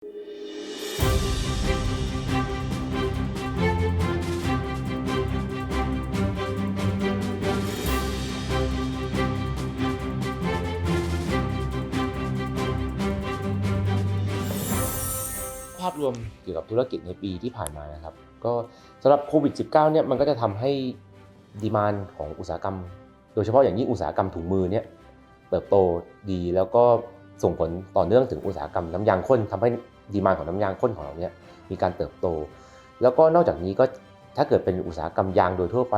ภาพรวมเกี่ยวกับธุรกิจในปีที่ผ่านมานะครับ ก็สำหรับโควิด -19 เนี่ยมันก็จะทำให้ดีมานของอุตสาหกรรม โดยเฉพาะอย่างยิ่งอุตสาหกรรมถุงมือเนี่ยเติบโตดีแล้วก็ส่งผลต่อเนื่องถึงอุตสาหกรรมน้ำยางข้นทำให้ ดีมานของน้ำยางข้นของเราเนี่ยมีการเติบโต แล้วก็นอกจากนี้ก็ถ้าเกิดเป็นอุตสาหกรรมยางโดยทั่วไป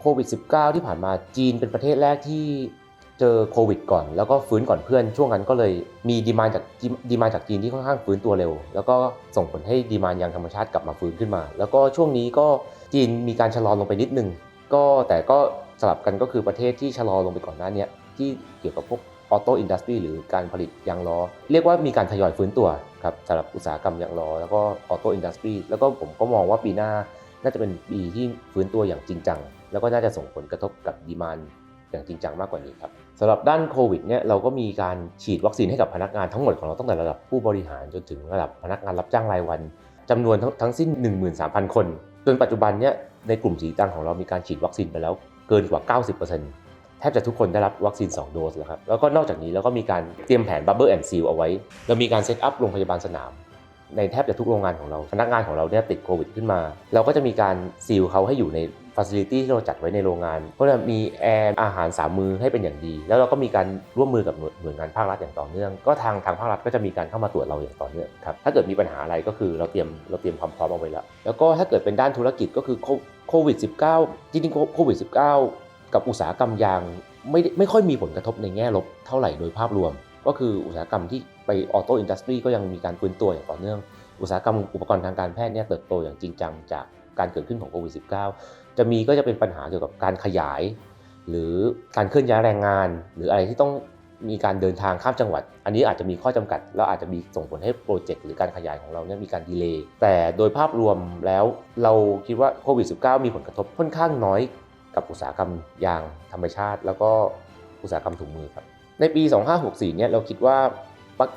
โควิด -19 ที่ผ่านมาจีนเป็นประเทศแรกที่เจอโควิดก่อน แล้วก็ฟื้นก่อนเพื่อน ช่วงนั้นก็เลยมีดีมานจากดีมานจากจีนที่ค่อนข้างฟื้นตัวเร็ว แล้วก็ส่งผลให้ดีมานยางธรรมชาติกลับมาฟื้นขึ้นมา แล้วก็ช่วงนี้ก็จีนมีการชะลอลงไปนิดนึงก็แต่ก็สลับกันก็คือประเทศที่ชะลอลงไปก่อนหน้าเนี้ยที่เกี่ยวกับพวก ออโตอินดัสทรีหรือการผลิตยางล้อ เรียกว่ามีการทยอยฟื้นตัวครับสำหรับอุตสาหกรรมยางล้อ แล้วก็ออโตอินดัสทรีแล้วก็ผมก็มองว่าปีหน้าน่าจะเป็นปีที่ฟื้นตัวอย่างจริงจัง แล้วก็น่าจะส่งผลกระทบกับดีมานอย่างจริงจังมากกว่านี้ครับสำหรับด้านโควิดเนี่ยเราก็มีการฉีดวัคซีนให้กับพนักงานทั้งหมดของเราตั้งแต่ระดับผู้บริหารจนถึงระดับพนักงานรับจ้างรายวันจำนวนทั้งทั้งสิ้น 13,000 คนจนปัจจุบันเนี่ยในกลุ่มสีตังของเรามีการฉีดวัคซีนไปแล้วเกินกว่า 90% แทบจะทุกคนได้รับวัคซีน 2 โดสแล้วครับ แล้วก็นอกจากนี้เราก็มีการเตรียมแผน Bubble and Seal เอาไว้ เรามีการเซตอัพโรงพยาบาลสนาม ในแทบจะทุกโรงงานของเรา พนักงานของเราเนี่ยติดโควิดขึ้นมา เราก็จะมีการซีลเขาให้อยู่ในฟัสซิลิตี้ที่เราจัดไว้ในโรงงาน ก็จะมีแอร์อาหารสามมือให้เป็นอย่างดี แล้วเราก็มีการร่วมมือกับหน่วยวยงานภาครัฐอย่างต่อเนื่อง ก็ทางทางภาครัฐก็จะมีการเข้ามาตรวจเราอย่างต่อเนื่องครับ ถ้าเกิดมีปัญหาอะไรก็คือเราเตรียมเราเตรียมความพร้อมเอาไว้แล้ว แล้วก็ถ้าเกิดเป็นด้านธุรกิจก็คือโคโควิด -19 จริงๆโควิด -19 กับอุตสาหกรรมยางไม่ไม่ค่อยมีผลกระทบในแง่ลบเท่าไหร่โดยภาพรวม ก็คืออุตสาหกรรมที่ไปออโต้อินดัสทรีก็ยังมีการฟื้นตัวอย่างต่อเนื่อง อุตสาหกรรมอุปกรณ์ทางการแพทย์เนี่ยเติบโตอย่างจริงจังจากการเกิดขึ้นของโควิด -19 จะมีก็จะเป็นปัญหาเกี่ยวกับการขยาย หรือการเคลื่อนย้ายแรงงาน หรืออะไรที่ต้องมีการเดินทางข้ามจังหวัด อันนี้อาจจะมีข้อจำกัด แล้วอาจจะมีส่งผลให้โปรเจกต์หรือการขยายของเราเนี่ยมีการดีเลย์แต่โดยภาพรวมแล้วเราคิดว่าโควิด -19 มีผลกระทบค่อนข้างน้อย กับอุตสาหกรรมยางธรรมชาติ แล้วก็อุตสาหกรรมถุงมือครับ ในปี 2564 เนี่ยเราคิดว่า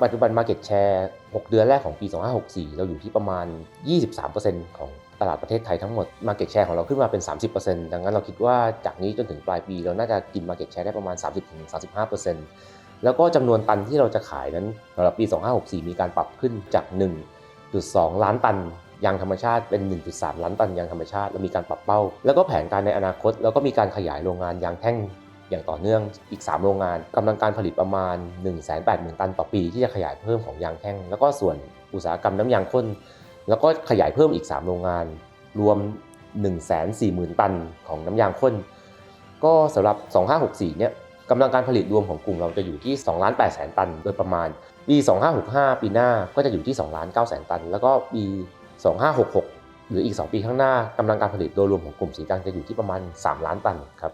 ปัจจุบัน Market Share 6 เดือนแรกของปี 2564 เราอยู่ที่ประมาณ 23%ของตลาดประเทศไทยทั้งหมด Market Share ของเราขึ้นมาเป็น 30%ดังนั้นเราคิดว่าจากนี้จนถึงปลายปี เราน่าจะกิน Market Share ได้ประมาณ 30-35%แล้วก็จำนวนตันที่เราจะขายนั้นสำหรับปี 2564 มีการปรับขึ้นจาก 1.2 ล้านตัน ยางธรรมชาติเป็น 1.3 ล้านตันยางธรรมชาติ แล้วมีการปรับเป้า แล้วก็แผนการในอนาคต แล้วก็มีการขยายโรงงานยางแท่งอย่างต่อเนื่องอีก 3 โรงงานกำลังการผลิตประมาณ 1 8 0 0 0 0 ตันต่อปี ที่จะขยายเพิ่มของยางแท่ง แล้วก็ส่วนอุตสาหกรรมน้ำยางข้น แล้วก็ขยายเพิ่มอีก 3 โรงงาน รวม 1 4 0 0 0 0 ตันของน้ำยางข้น ก็สำหรับ 2564 เนี่ยกำลังการผลิตรวมของกลุ่มเราจะอยู่ที่2ล้าน8แสนตัน โดยประมาณ ปี 2565 ปีหน้าก็จะอยู่ที่2ล้าน9แสนตัน แล้วก็ปี 2566 หรืออีก 2 ปีข้างหน้ากำลังการผลิตโดยรวมของกลุ่มสีตังจะอยู่ที่ประมาณ 3 ล้านตันครับ